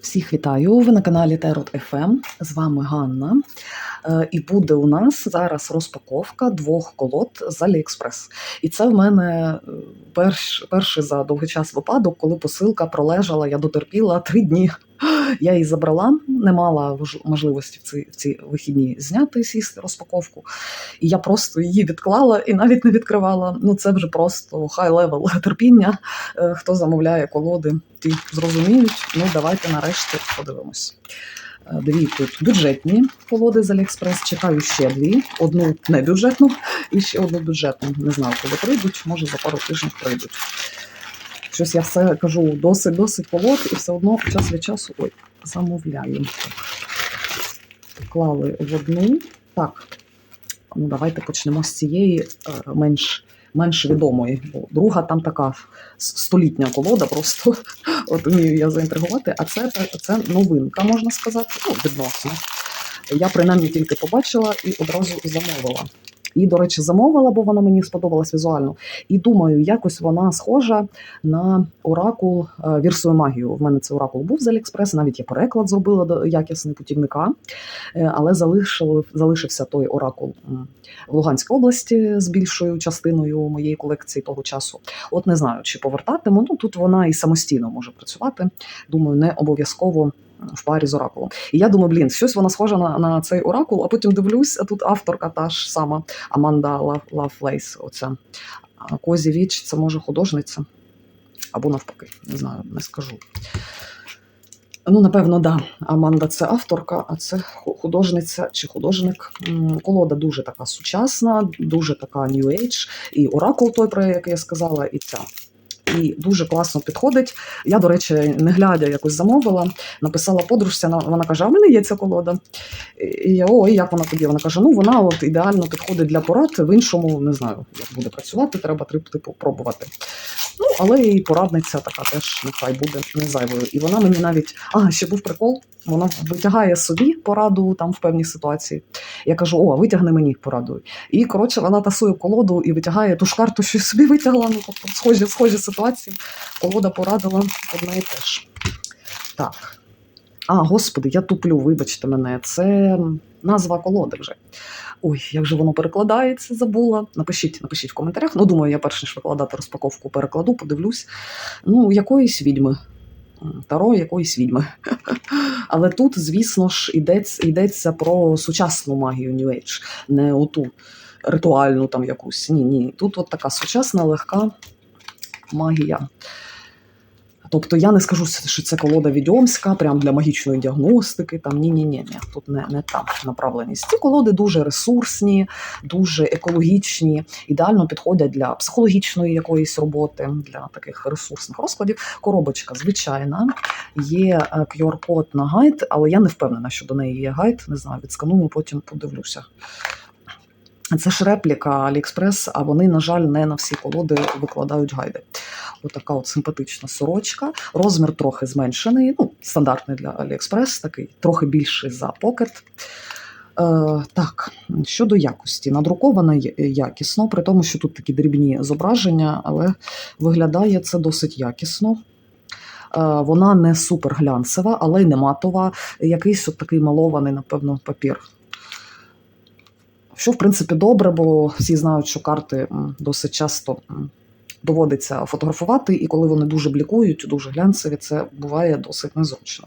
Всіх вітаю! Ви на каналі Терот FM. З вами Ганна. Е, І буде у нас зараз розпаковка двох колод з AliExpress. І це в мене е, перш, перший за довгий час випадок, коли посилка пролежала, я дотерпіла три дні. Я її забрала, не мала можливості в ці, в ці вихідні зняти сісти розпаковку. І я просто її відклала і навіть не відкривала. Ну це вже просто хай левел терпіння. Е, Хто замовляє колоди, ті зрозуміють. Ну давайте нарешті подивимось. Е, Дві тут бюджетні колоди з Аліекспрес. Чекаю ще дві. Одну не бюджетну і ще одну бюджетну. Не знаю, коли прийдуть, може за пару тижнів прийдуть. Щось я все кажу досить-досить колод, і все одно час від часу ой, замовляю. Клали в одну. Так, ну давайте почнемо з цієї е, менш, менш відомої. Бо друга там така столітня колода, просто от вмію я заінтригувати. А це, це новинка, можна сказати, ну, відносно. Я принаймні тільки побачила і одразу замовила. І, до речі, замовила, бо вона мені сподобалась візуально. І думаю, якось вона схожа на оракул е, вірсою магію. В мене цей оракул був з Аліекспрес, навіть я переклад зробила до якісний путівника, Е, але залишив, залишився той оракул в Луганській області з більшою частиною моєї колекції того часу. От не знаю, чи повертатиму. Ну тут вона і самостійно може працювати. Думаю, не обов'язково в парі з оракулом. І я думаю, блін, щось вона схожа на, на цей оракул, а потім дивлюсь, а тут авторка та ж сама Аманда Лав- Лавлейс. Оця Козі Віч, це може художниця. Або навпаки, не знаю, не скажу. Ну, напевно, да. Аманда це авторка, а це художниця чи художник. Колода дуже така сучасна, дуже така New Age. І оракул той, про який я сказала, і ця. І дуже класно підходить. Я, до речі, не глядя якось замовила, написала подружці, вона- каже: а в мене є ця колода. І я ой, як вона тобі? Вона каже: ну вона от ідеально підходить для порад, в іншому не знаю, як буде працювати, треба типу пробувати. Ну, але і порадниця така теж нехай буде не зайвою. І вона мені навіть, а ще був прикол, вона витягає собі пораду там в певній ситуації. Я кажу: о, витягни мені пораду. І коротше, вона тасує колоду і витягає ту ж карту, що собі витягла. Ну, тобто, схожі, схожі ситуації. Колода порадила одне і теж. Так. А, господи, я туплю, вибачте мене. Це назва колоди вже. Ой, як же воно перекладається, забула. Напишіть, напишіть в коментарях. Ну, думаю, я перш ніж викладати розпаковку, перекладу, подивлюсь. Ну, якоїсь відьми. Таро якоїсь відьми. Але тут, звісно ж, йдеться, йдеться про сучасну магію New Age, не оту ритуальну там якусь. Ні, ні. Тут от така сучасна, легка магія. Тобто я не скажу, що це колода відьомська, прям для магічної діагностики. Там ні, ні, ні, ні, тут не, не та направленість. Ці колоди дуже ресурсні, дуже екологічні, ідеально підходять для психологічної якоїсь роботи, для таких ресурсних розкладів. Коробочка звичайна, є е, QR-код на гайд, але я не впевнена, що до неї є гайд. Не знаю, відсканую, потім подивлюся. Це ж репліка Аліекспрес, а вони, на жаль, не на всі колоди викладають гайди. Отака от симпатична сорочка. Розмір трохи зменшений, ну, стандартний для Аліекспрес, такий трохи більший за покет. Е, так, щодо якості, надрукована якісно, при тому, що тут такі дрібні зображення, але виглядає це досить якісно. Е, Вона не супер глянцева, але й не матова. Якийсь от такий малований, напевно, папір. Що, в принципі, добре, бо всі знають, що карти досить часто доводиться фотографувати, і коли вони дуже блікують, дуже глянцеві, це буває досить незручно.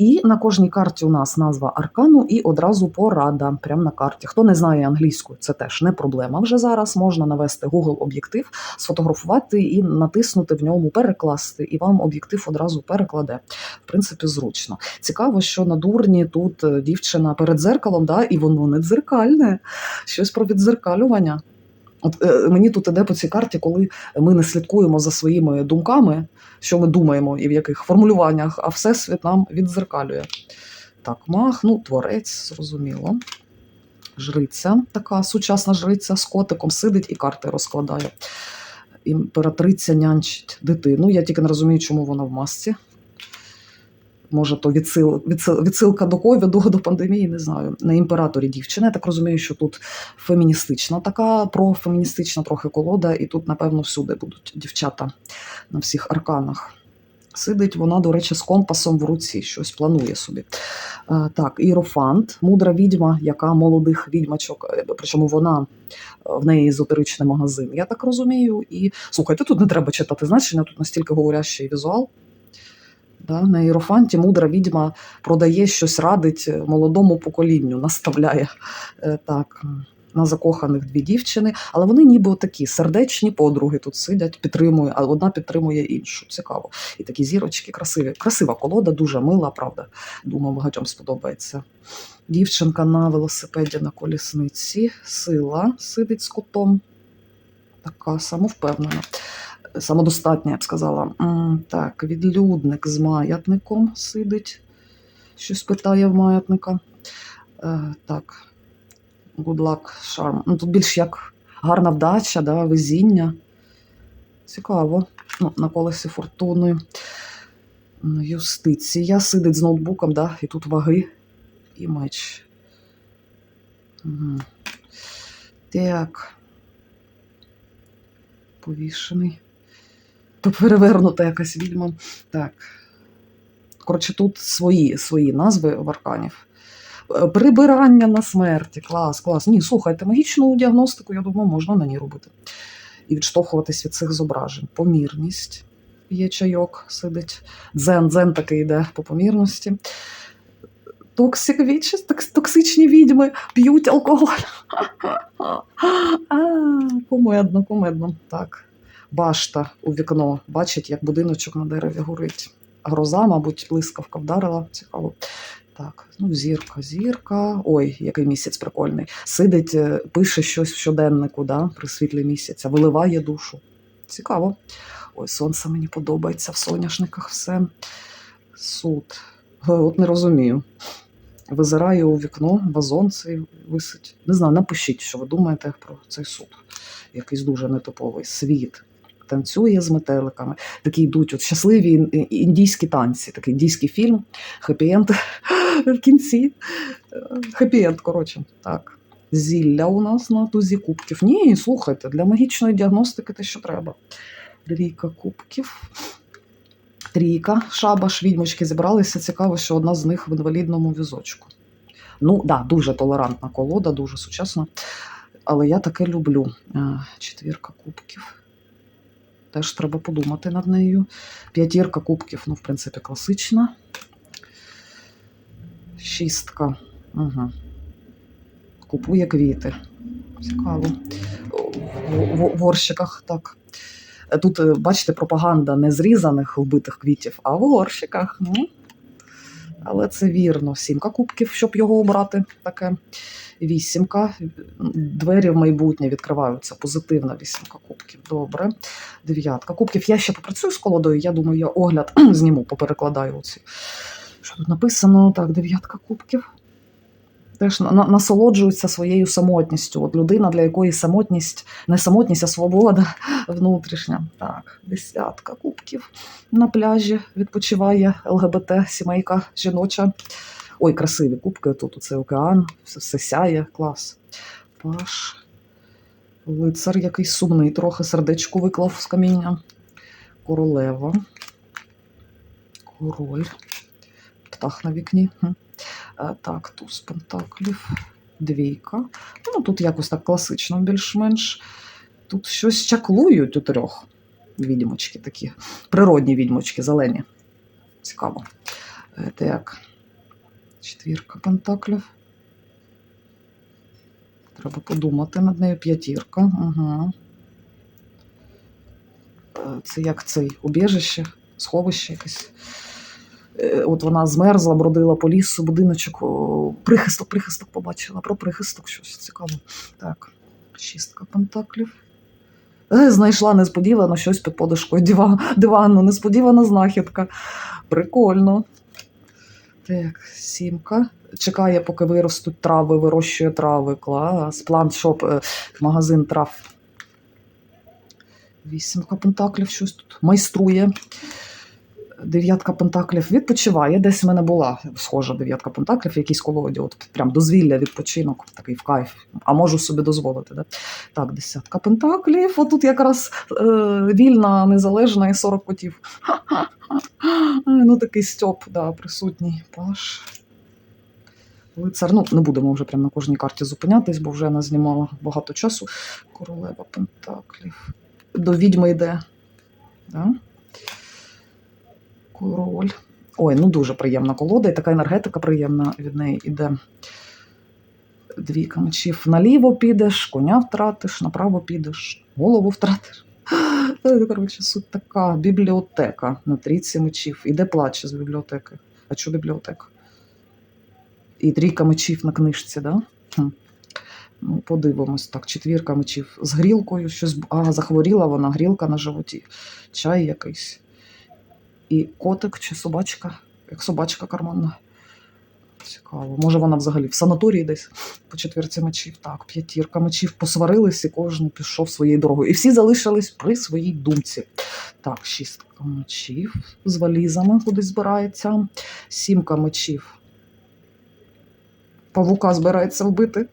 І на кожній карті у нас назва аркану і одразу порада прямо на карті. Хто не знає англійську, це теж не проблема вже зараз. Можна навести Google об'єктив, сфотографувати і натиснути в ньому перекласти, і вам об'єктив одразу перекладе. В принципі, зручно. Цікаво, що на дурні тут е, дівчина перед дзеркалом, да, і воно не дзеркальне. Щось про віддзеркалювання. От е, мені тут іде по цій карті, коли ми не слідкуємо за своїми думками, що ми думаємо і в яких формулюваннях, а всесвіт нам віддзеркалює. Так, мах, ну, творець, зрозуміло. Жриця, така сучасна жриця з котиком сидить і карти розкладає. Імператриця нянчить дитину. Я тільки не розумію, чому вона в масці. Може, то відсил, відсил, відсилка до ковіду, до пандемії, не знаю. На імператорі дівчина. Я так розумію, що тут феміністична така, профеміністична трохи колода, і тут, напевно, всюди будуть дівчата на всіх арканах. Сидить вона, до речі, з компасом в руці, щось планує собі. Е, Так, Іерофант, мудра відьма, яка молодих відьмачок, е, причому вона е, в неї езотеричний магазин, я так розумію. І слухайте, тут не треба читати значення, тут настільки говорящий візуал. Да, на Іерофанті мудра відьма продає щось, радить е, молодому поколінню, наставляє е, так. На закоханих дві дівчини, але вони ніби такі сердечні подруги тут сидять, підтримують, а одна підтримує іншу. Цікаво. І такі зірочки красиві. Красива колода, дуже мила, правда. Думаю, багатьом сподобається. Дівчинка на велосипеді на колісниці. Сила сидить з котом. Така самовпевнена. Самодостатня, я б сказала. Так, відлюдник з маятником сидить. Щось питає в маятника. Е, так. Good luck, charm. Ну, тут більш як гарна вдача, да, везіння. Цікаво. Ну, на колесі фортуни. Юстиція сидить з ноутбуком, да, і тут ваги і меч. Угу. Так. Повішений. Перевернута якась відьма. Так. Коротше, тут свої, свої назви в арканів. Е, Прибирання на смерті. Клас, клас. Ні, слухайте, магічну діагностику, я думаю, можна на ній робити. І відштовхуватись від цих зображень. Помірність. Є чайок, сидить. Дзен, дзен такий йде по помірності. Токсик вічі, токсичні відьми п'ють алкоголь. А, Кумедно, кумедно. Так. Башта у вікно. Бачить, як будиночок на дереві горить. Гроза, мабуть, блискавка вдарила. Цікаво. Так, ну, зірка, зірка. Ой, який місяць прикольний. Сидить, е, пише щось в щоденнику, да, при світлі місяця, виливає душу. Цікаво. Ой, сонце мені подобається в соняшниках все. Суд. Е, От не розумію. Визираю у вікно, вазон цей висить. Не знаю, напишіть, що ви думаєте про цей суд. Якийсь дуже нетиповий світ. Танцює з метеликами. Такі йдуть от щасливі індійські танці, такий індійський фільм, хеппі-енд в кінці. Хеппі-енд, коротше. Так. Зілля у нас на тузі кубків. Ні, слухайте, для магічної діагностики те, що треба. Двійка кубків. Трійка, шабаш, відьмочки зібралися. Цікаво, що одна з них в інвалідному візочку. Ну, да, дуже толерантна колода, дуже сучасна. Але я таке люблю. Е, Четвірка кубків. Теж треба подумати над нею. П'ятірка кубків, ну, в принципі, класична. Шістка. Угу. Купує квіти. Цікаво. В, горщиках так. Тут, е, бачите, пропаганда не зрізаних вбитих квітів, а в горщиках. Ну, але це вірно. Сімка кубків, щоб його обрати. Таке. Вісімка. Двері в майбутнє відкриваються. Позитивна вісімка кубків. Добре. Дев'ятка кубків. Я ще попрацюю з колодою. Я думаю, я огляд зніму, поперекладаю оці. Що тут написано? Так, дев'ятка кубків. Теж на- на- насолоджуються своєю самотністю. От людина, для якої самотність, не самотність, а свобода внутрішня. Так, десятка кубків на пляжі відпочиває ЛГБТ, сімейка жіноча. Ой, красиві кубки. Тут оце океан, все, все сяє, клас. Паш. Лицар якийсь сумний, трохи сердечко виклав з каміння. Королева. Король. Птах на вікні. Е, Так, туз пентаклів. Двійка. Ну, тут якось так класично, більш-менш. Тут щось чаклують у трьох. Відьмочки такі. Природні відьмочки, зелені. Цікаво. Е, Так. Четвірка пентаклів. Треба подумати над нею. П'ятірка. Угу. Це як цей убіжище, сховище якесь. Е, От вона змерзла, бродила по лісу, будиночок, прихисток, прихисток побачила. Про прихисток щось цікаво. Так, шістка пентаклів. Е, Знайшла несподівано щось під подушкою диван, дивану, несподівана знахідка. Прикольно. Так, сімка. Чекає, поки виростуть трави, вирощує трави. Клас. План, щоб е, магазин трав. Вісімка пентаклів щось тут майструє. Дев'ятка пентаклів відпочиває. Десь в мене була схожа дев'ятка пентаклів, в якійсь колоді, от прям дозвілля, відпочинок, такий в кайф. А можу собі дозволити. Да? Так, десятка пентаклів. Отут якраз е, вільна, незалежна і 40 котів. Ну, такий стьоп, да, присутній. Паш. Лицар. Ну, не будемо вже прямо на кожній карті зупинятись, бо вже не знімала багато часу. Королева пентаклів. До відьми йде. Да? Король. Ой, ну дуже приємна колода, і така енергетика приємна від неї іде. Двійка мечів. Наліво підеш, коня втратиш, направо підеш, голову втратиш. Коротше, суть така. Бібліотека на трійці мечів. Іде плаче з бібліотеки. А що бібліотека? І трійка мечів на книжці, да? Ну, подивимось. Так, четвірка мечів з грілкою. Щось... А, захворіла вона, грілка на животі. Чай якийсь. І котик чи собачка, як собачка карманна. Цікаво. Може, вона взагалі в санаторії десь по четвірці мечів. Так, п'ятірка мечів посварились, і кожен пішов своєю дорогою. І всі залишились при своїй думці. Так, шістка мечів з валізами кудись збирається. Сімка мечів. Павука збирається вбити.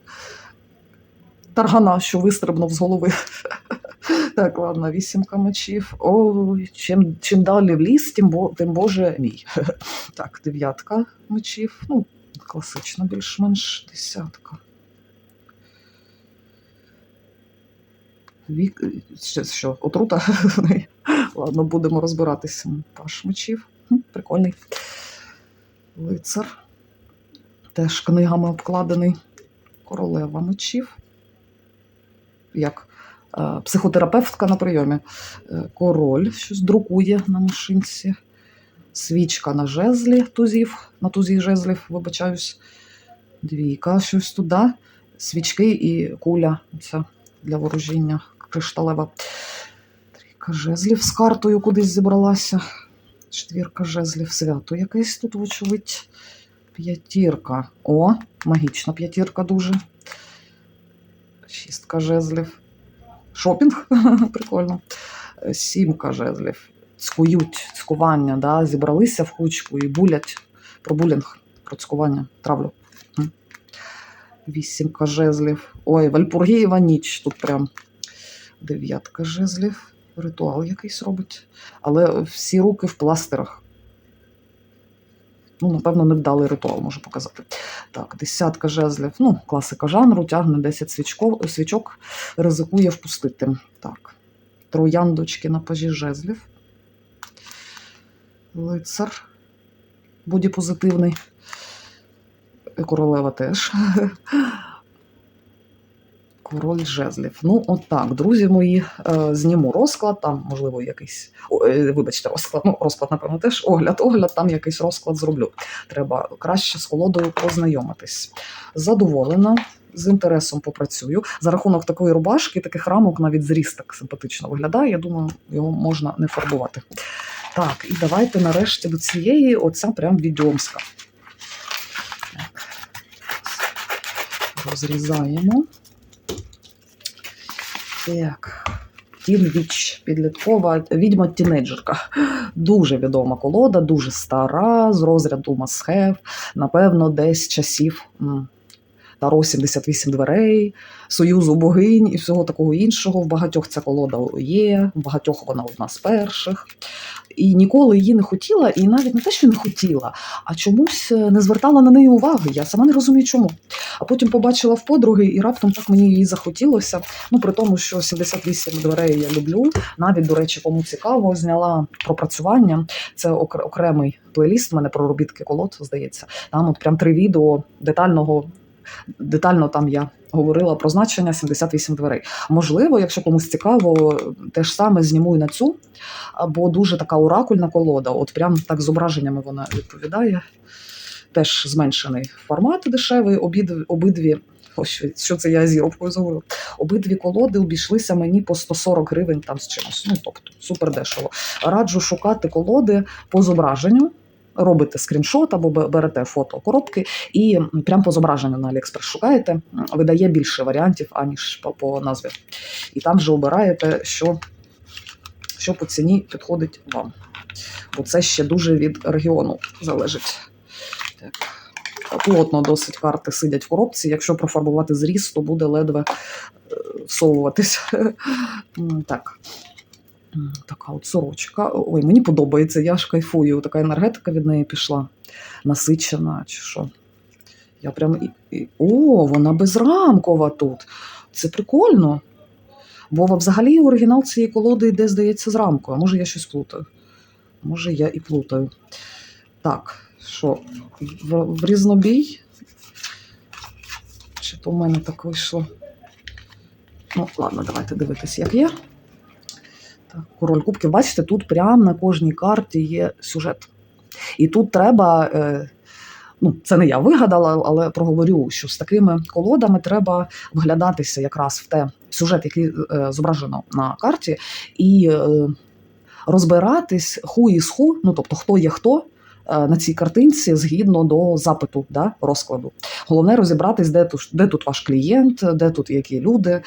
Таргана, що вистрибнув з голови. Так, ладно, вісімка мечів. Ой, чим, чим далі в ліс, тим, бо, тим боже мій. Так, дев'ятка мечів. Ну, класична більш-менш десятка. Вік... Що, що, отрута? Ладно, будемо розбиратися. Паш мечів. Прикольний. Лицар. Теж книгами обкладений. Королева мечів. Як психотерапевтка на прийомі. Е, Король щось друкує на машинці. Свічка на жезлі тузів, на тузі жезлів, вибачаюсь. Двійка, щось туди. Свічки і куля. Це для ворожіння кришталева. Трійка жезлів з картою кудись зібралася. Четвірка жезлів свято якесь тут, вочевидь. П'ятірка. О, магічна п'ятірка дуже. Шістка жезлів. Шопінг. Прикольно. Сімка жезлів. Цкують, цькування, да? зібралися в кучку і булять про булінг, про цькування, травлю. Вісімка жезлів. Ой, Вальпургієва ніч. Тут прям дев'ятка жезлів. Ритуал якийсь робить. Але всі руки в пластирах. Ну, напевно, невдалий ритуал можу показати. Так, десятка жезлів. Ну, класика жанру, тягне 10 свічков, свічок, ризикує впустити. Так. Трояндочки на пажі жезлів. Лицар. Буде позитивний. Королева теж. Король жезлів. Ну, отак, друзі мої, е, зніму розклад, там, можливо, якийсь. Е, вибачте, розклад. Ну, розклад, напевно, теж огляд, огляд, там якийсь розклад зроблю. Треба краще з колодою познайомитись. Задоволена, з інтересом попрацюю. За рахунок такої рубашки, таких рамок, навіть зріст так симпатично виглядає. Я думаю, його можна не фарбувати. Так, і давайте нарешті до цієї, оця прям відьомська. Розрізаємо. Так. Тін Віч, підліткова відьма тінейджерка. Дуже відома колода, дуже стара, з розряду Масхев. Напевно, десь часів Таро 78 дверей, Союзу богинь і всього такого іншого. В багатьох ця колода є, в багатьох вона одна з перших. І ніколи її не хотіла, і навіть не те, що не хотіла, а чомусь е, не звертала на неї уваги. Я сама не розумію, чому. А потім побачила в подруги, і раптом так мені її захотілося. Ну, при тому, що 78 дверей я люблю. Навіть, до речі, кому цікаво, зняла пропрацювання. Це окремий плейліст. У мене про робітки колод, здається. Там от прям три відео детального. Детально там я говорила про значення 78 дверей. Можливо, якщо комусь цікаво, те ж саме зніму і на цю, або дуже така оракульна колода. От прям так зображеннями вона відповідає. Теж зменшений формат дешевий, обід, обидві. Ось що- це я зіровкою заговорила. Обидві колоди обійшлися мені по 140 гривень там з чимось. Ну тобто супер дешево. Раджу шукати колоди по зображенню. Робите скріншот або берете фото коробки і прямо по зображенню на Aliexpress шукаєте, видає більше варіантів, аніж по, по назві. І там вже обираєте, що, що по ціні підходить вам. Бо це ще дуже від регіону залежить. Так. Плотно досить карти сидять в коробці. Якщо профарбувати зріз, то буде ледве е, всовуватись. Так. Така от сорочка. Ой, мені подобається, я ж кайфую. Така енергетика від неї пішла. Насичена чи що. Я прям. О, вона безрамкова тут. Це прикольно. Бо взагалі оригінал цієї колоди йде, здається, з рамкою. А може я щось плутаю. Може, я і плутаю. Так, що, в, в різнобій? Чи то в мене так вийшло? Ну, ладно, давайте дивитись, як є. Король кубків. Бачите, тут прямо на кожній карті є сюжет. І тут треба. Е, ну, це не я вигадала, але проговорю, що з такими колодами треба вглядатися якраз в те сюжет, який е, зображено на карті, і е, розбиратись ху із ху, ну тобто хто є хто. На цій картинці згідно до запиту да, розкладу. Головне розібратись, де тут, де тут ваш клієнт, де тут які люди.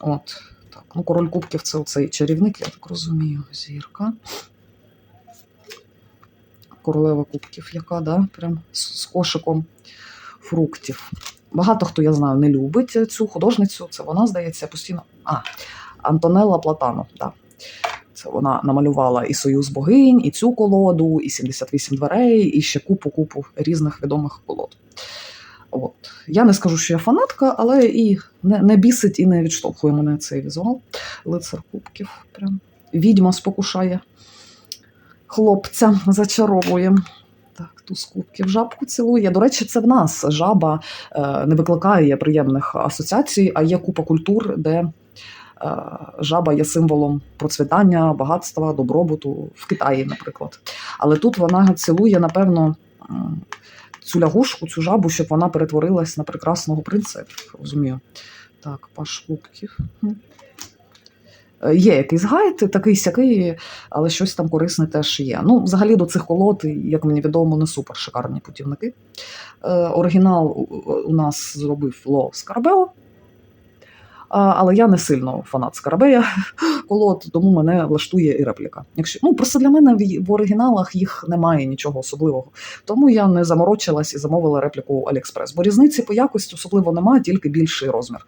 От. Ну, король кубків це оцей чарівник, я так розумію. Зірка. Королева кубків, яка, да? Прям з, кошиком фруктів. Багато хто я знаю не любить цю художницю. Це вона, здається, постійно. А, Антонелла Платано. Да. Це вона намалювала і Союз богинь, і цю колоду, і 78 дверей, і ще купу-купу різних відомих колод. От. Я не скажу, що я фанатка, але і не, не бісить і не відштовхує мене цей візуал. Лицар кубків. Прям. Відьма спокушає. Хлопця зачаровує. Так, туз кубків жабку цілує. До речі, це в нас жаба е, не викликає приємних асоціацій, а є купа культур, де е, жаба є символом процвітання, багатства, добробуту в Китаї, наприклад. Але тут вона цілує, напевно, цю лягушку, цю жабу, щоб вона перетворилась на прекрасного принца, я так розумію. Так, паш кубків. Е, Є якийсь гайд, такий сякий, але щось там корисне теж є. Ну, взагалі до цих колод, як мені відомо, не супер шикарні путівники. Е, оригінал у- нас зробив Ло Скарбео, але я не сильно фанат Скарбея колод, тому мене влаштує і репліка. Якщо ну просто для мене в, в оригіналах їх немає нічого особливого. Тому я не заморочилась і замовила репліку Аліекспрес. Бо різниці по якості особливо немає, тільки більший розмір.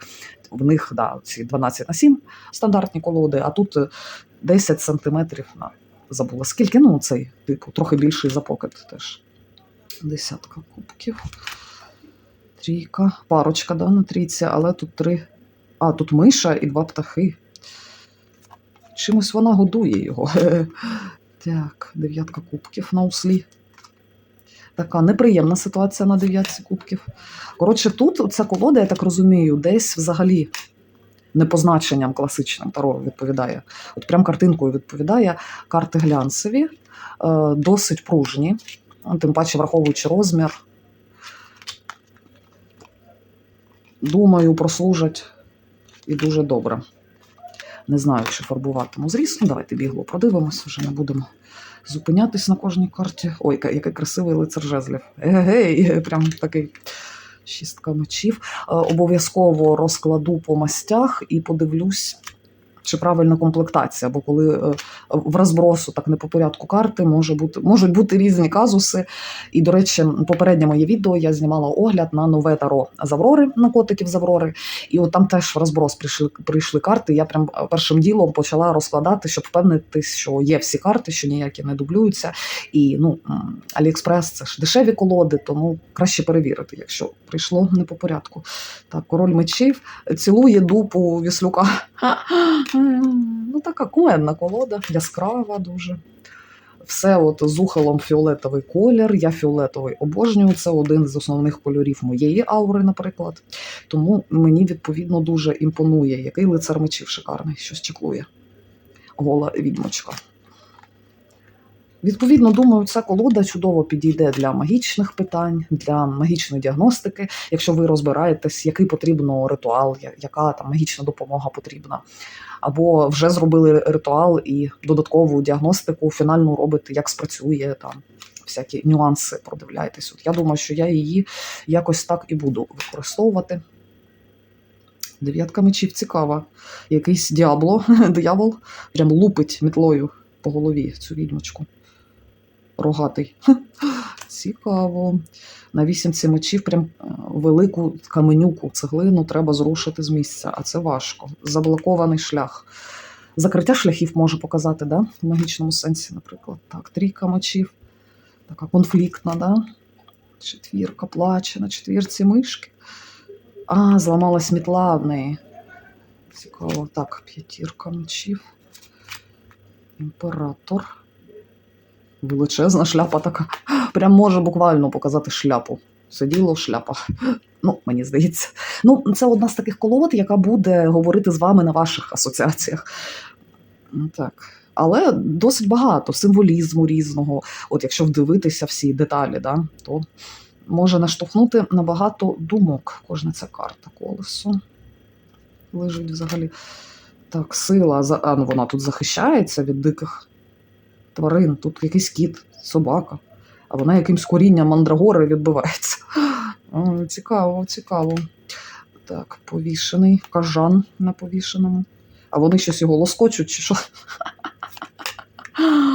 В них да, ці 12 на 7 стандартні колоди, а тут е, 10 сантиметрів на забула. Скільки? Ну, цей, типу, трохи більший за покет теж. Десятка кубків. Трійка. Парочка, да, на трійці, але тут три. А, тут миша і два птахи. Чимось вона годує його. Так, дев'ятка кубків на услі. Така неприємна ситуація на дев'ятці кубків. Коротше, тут ця колода, я так розумію, десь взагалі не позначенням класичним таро відповідає. От прям картинкою відповідає. Карти глянцеві, е, досить пружні, тим паче враховуючи розмір. Думаю, прослужать і дуже добре. Не знаю, чи фарбуватиму зріз. Ну, давайте бігло продивимося, вже не будемо зупинятись на кожній карті. Ой, який красивий лицар жезлів. Егей, прям такий шістка мечів. Е, Обов'язково розкладу по мастях і подивлюсь, чи правильна комплектація. Бо коли е, в розбросу, так не по порядку карти, може бути, можуть бути різні казуси. І, до речі, попереднє моє відео я знімала огляд на нове таро з Аврори, на котиків з Аврори. І от там теж в розброс прийшли, прийшли карти. Я прям першим ділом почала розкладати, щоб впевнитись, що є всі карти, що ніякі не дублюються. І ну, Аліекспрес це ж дешеві колоди, тому краще перевірити, якщо прийшло не по порядку. Так, король мечів цілує дупу віслюка. Ну, така кумедна колода, яскрава дуже. Все от з ухилом фіолетовий колір. Я фіолетовий обожнюю. Це один з основних кольорів моєї аури, наприклад. Тому мені відповідно дуже імпонує, який лицар мечів шикарний, щось чеклує. Гола відьмочка. Відповідно, думаю, ця колода чудово підійде для магічних питань, для магічної діагностики, якщо ви розбираєтесь, який потрібно ритуал, яка там магічна допомога потрібна. Або вже зробили ритуал і додаткову діагностику фінальну робите, як спрацює там. Всякі нюанси продивляйтесь. От я думаю, що я її якось так і буду використовувати. Дев'ятка мечів цікава. Якийсь діабло, диявол, прям лупить мітлою по голові цю відьмочку. рогатий. Цікаво. На вісімці мечів прям е, велику каменюку, цеглину треба зрушити з місця, а це важко. Заблокований шлях. Закриття шляхів може показати, да? в магічному сенсі, наприклад. Так, трійка мечів, така конфліктна, да? четвірка плаче на четвірці мишки. А, зламалась мітла в неї. Цікаво. Так, п'ятірка мечів. Імператор. Величезна шляпа така. Прям може буквально показати шляпу. Сиділо в шляпах. Ну, мені здається. Ну, це одна з таких колод, яка буде говорити з вами на ваших асоціаціях. Ну, Так. Але досить багато символізму різного. От якщо вдивитися всі деталі, да, то може наштовхнути на багато думок. Кожна ця карта колесо лежить взагалі. Так, сила. А, ну вона тут захищається від диких тварин. Тут якийсь кіт, собака, а вона якимсь корінням мандрагори відбивається. Цікаво, цікаво. Так, повішений кажан на повішеному. А вони щось його лоскочуть, чи що?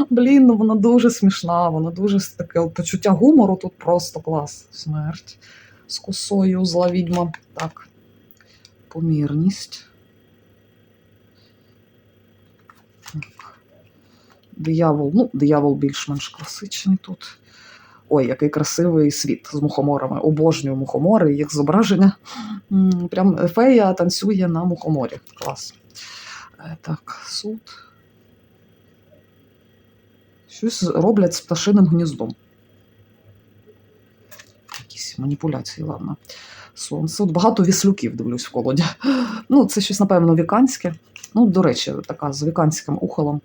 Блін, ну вона дуже смішна, вона дуже таке почуття гумору тут просто клас. Смерть з косою, зла відьма. Так. Помірність. Диявол. Ну, диявол більш-менш класичний тут. Ой, який красивий світ з мухоморами. Обожнюю мухомори, їх зображення. Прям фея танцює на мухоморі. Клас. Е, Так, суд. Щось роблять з пташиним гніздом. Якісь маніпуляції, ладно. Сонце. От багато віслюків дивлюсь в колоді. Ну, це щось, напевно, віканське. Ну, до речі, така з віканським ухолом.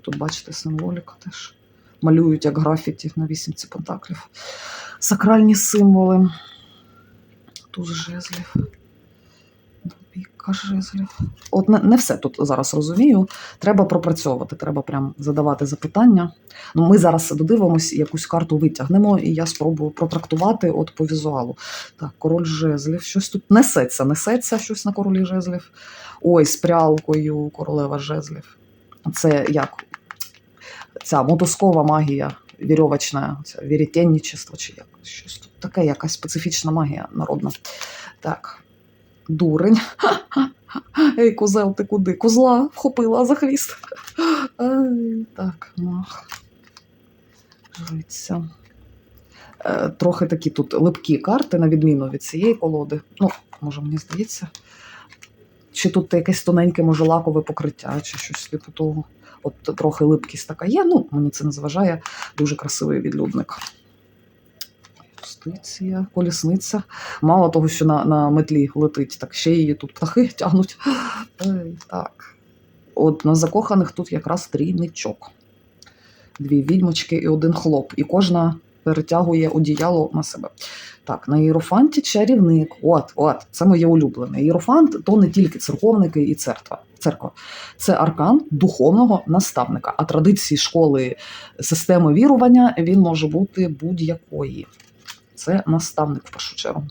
Тут, бачите, символіка теж. Малюють як графіті на вісімці пентаклів. Сакральні символи. Туз жезлів. Двійка жезлів. От не, не все тут зараз розумію. Треба пропрацьовувати, треба прям задавати запитання. Ну, ми зараз додивимось, якусь карту витягнемо, і я спробую протрактувати от по візуалу. Так, король жезлів. Щось тут несеться, несеться щось на королі жезлів. Ой, з прялкою королева жезлів. Це як ця мотузкова магія, вірьовочна, це вірітєнничество, чи як щось тут таке, якась специфічна магія народна. Так. Дурень. Ей, козел, ти куди? Козла вхопила за хвіст. Ай, так, мах. Жриця. Е, Трохи такі тут липкі карти, на відміну від цієї колоди. Ну, може, мені здається. Чи тут якесь тоненьке, може, лакове покриття, чи щось типу того. От трохи липкість така є. Ну, мені це не заважає. Дуже красивий відлюдник. Юстиція, колісниця. Мало того, що на, на метлі летить, так ще її тут птахи тягнуть. Ей, так. От на закоханих тут якраз трійничок. Дві відьмочки і один хлоп. І кожна перетягує одіяло на себе. Так, на іерофанті чарівник. От, от, це моє улюблене. Іерофант то не тільки церковники і церква. Церква. Це аркан духовного наставника. А традиції школи системи вірування він може бути будь-якої. Це наставник в першу чергу.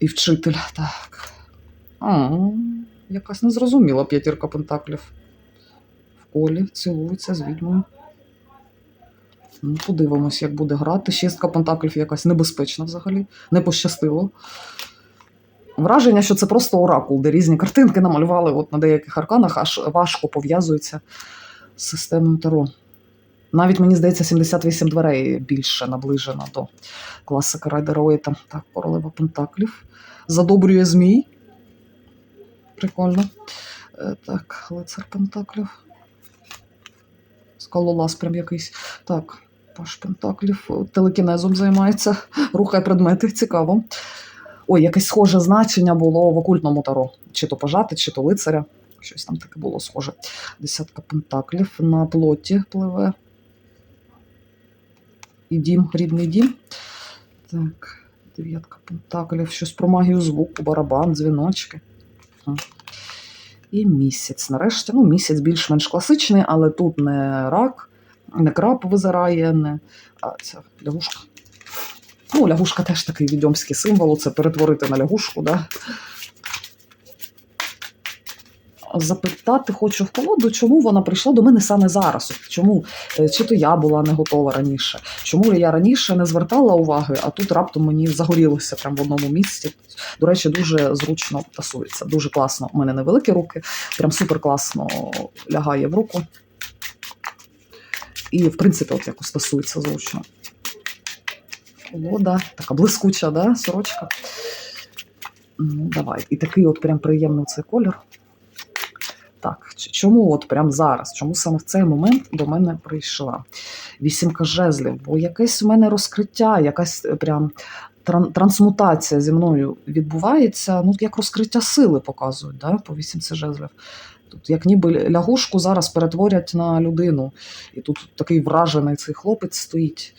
І вчитель. Так. А, якась незрозуміла п'ятірка пентаклів. В колі цілується з відьмою. Ну, подивимось, як буде грати. Шістка пентаклів якась небезпечна взагалі. Не пощастило. Враження, що це просто оракул, де різні картинки намалювали от на деяких арканах, аж важко пов'язуються з системою Таро. Навіть мені здається, 78 дверей більше наближено до класика Райдера. Так, королева Пентаклів. Задобрює змій. Прикольно. Е, Так, лицар Пентаклів. Скалолаз прям якийсь. Так, Паш Пентаклів телекінезом займається, рухає предмети, цікаво. Ой, якесь схоже значення було в окультному таро. Чи то пожати, чи то лицаря. Щось там таке було схоже. Десятка пентаклів на плоті пливе. І дім, рідний дім. Так, дев'ятка пентаклів, щось про магію звуку, барабан, дзвіночки. І місяць. Нарешті, ну, місяць більш-менш класичний, але тут не рак, не краб визирає, не а це лягушка. Ну, лягушка теж такий відьомський символ, це перетворити на лягушку, да? запитати хочу в колоду, чому вона прийшла до мене саме зараз. Чому е, чи то я була не готова раніше? Чому я раніше не звертала уваги, а тут раптом мені загорілося прямо в одному місці. До речі, дуже зручно тасується. Дуже класно. У мене невеликі руки, прям супер класно лягає в руку. І, в принципі, от якось тасується зручно. Колода, така блискуча, да, сорочка. Ну, давай. І такий от прям приємний цей колір. Так, чому от прям зараз? Чому саме в цей момент до мене прийшла? Вісімка жезлів, бо якесь у мене розкриття, якась е, прям трансмутація зі мною відбувається, ну, як розкриття сили показують, да, по вісімці жезлів. Тут як ніби лягушку зараз перетворять на людину. І тут такий вражений цей хлопець стоїть.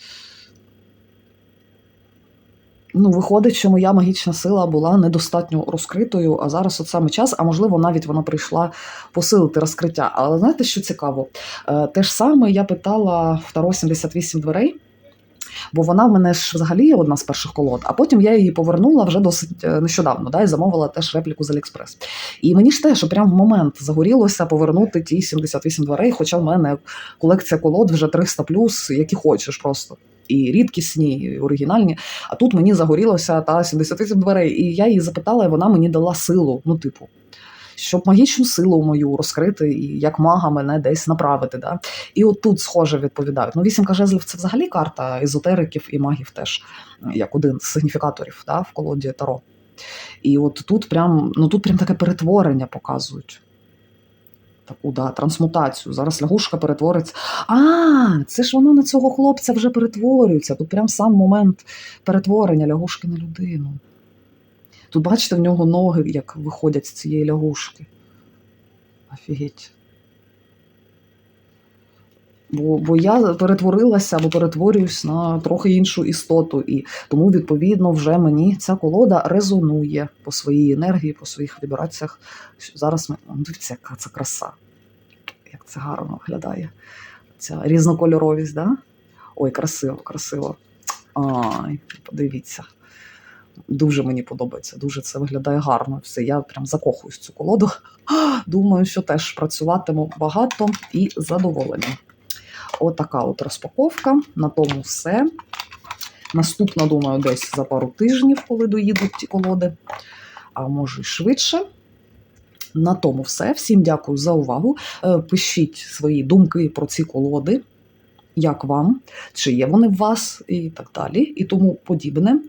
Ну, виходить, що моя магічна сила була недостатньо розкритою, а зараз от саме час, а можливо, навіть вона прийшла посилити розкриття. Але знаєте, що цікаво? Е, Те ж саме я питала в Таро 78 дверей, бо вона в мене ж взагалі одна з перших колод, а потім я її повернула вже досить е, нещодавно, да, і замовила теж репліку з Аліекспрес. І мені ж теж прямо в момент загорілося повернути ті 78 дверей, хоча в мене колекція колод вже 300 які хочеш просто. І рідкісні, і оригінальні. А тут мені загорілося та 78 дверей. І я її запитала, і вона мені дала силу. Ну, типу, щоб магічну силу мою розкрити і як мага мене десь направити. Да? І от тут схоже відповідають. Ну, вісімка жезлів це взагалі карта езотериків і магів теж, як один з сигніфікаторів да, в колоді Таро. І от тут прям, ну, тут прям таке перетворення показують. Таку да, трансмутацію. Зараз лягушка перетвориться. А, це ж вона на цього хлопця вже перетворюється. Тут прям сам момент перетворення лягушки на людину. Тут, бачите, в нього ноги як виходять з цієї лягушки. Офігеть. Бо, бо я перетворилася або перетворююсь на трохи іншу істоту, і тому, відповідно, вже мені ця колода резонує по своїй енергії, по своїх вібраціях. Зараз ми дивіться, яка це краса, як це гарно виглядає. Ця різнокольоровість, да? Ой, красиво, красиво. Ай, подивіться. Дуже мені подобається, дуже це виглядає гарно. Все, я прям закохуюсь цю колоду. Думаю, що теж працюватиму багато і задоволена. Отака от розпаковка. На тому все. Наступна, думаю, десь за пару тижнів, коли доїдуть ті колоди, а може й швидше. На тому все. Всім дякую за увагу. Е, Пишіть свої думки про ці колоди. Як вам, чи є вони в вас, і так далі, і тому подібне.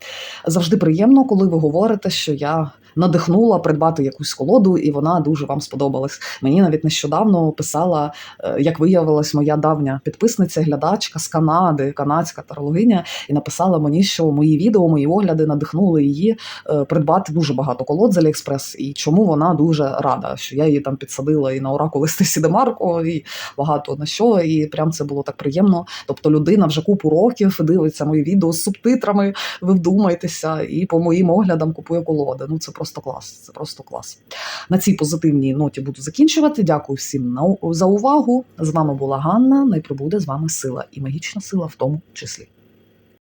Завжди приємно, коли ви говорите, що я надихнула придбати якусь колоду, і вона дуже вам сподобалась. Мені навіть нещодавно писала, е, як виявилась, моя давня підписниця, глядачка з Канади, канадська тарологиня, і написала мені, що мої відео, мої огляди надихнули її е, придбати дуже багато колод з Аліекспрес, і чому вона дуже рада, що я її там підсадила і на оракули Стесі Демарко, і багато на що. І прям це було так приємно. Тобто людина вже купу років дивиться мої відео з субтитрами, ви вдумайтеся, і по моїм оглядам купує колоди. Ну це просто клас. Це просто клас. На цій позитивній ноті буду закінчувати. Дякую всім за увагу. З вами була Ганна. Най прибуде з вами сила і магічна сила в тому числі.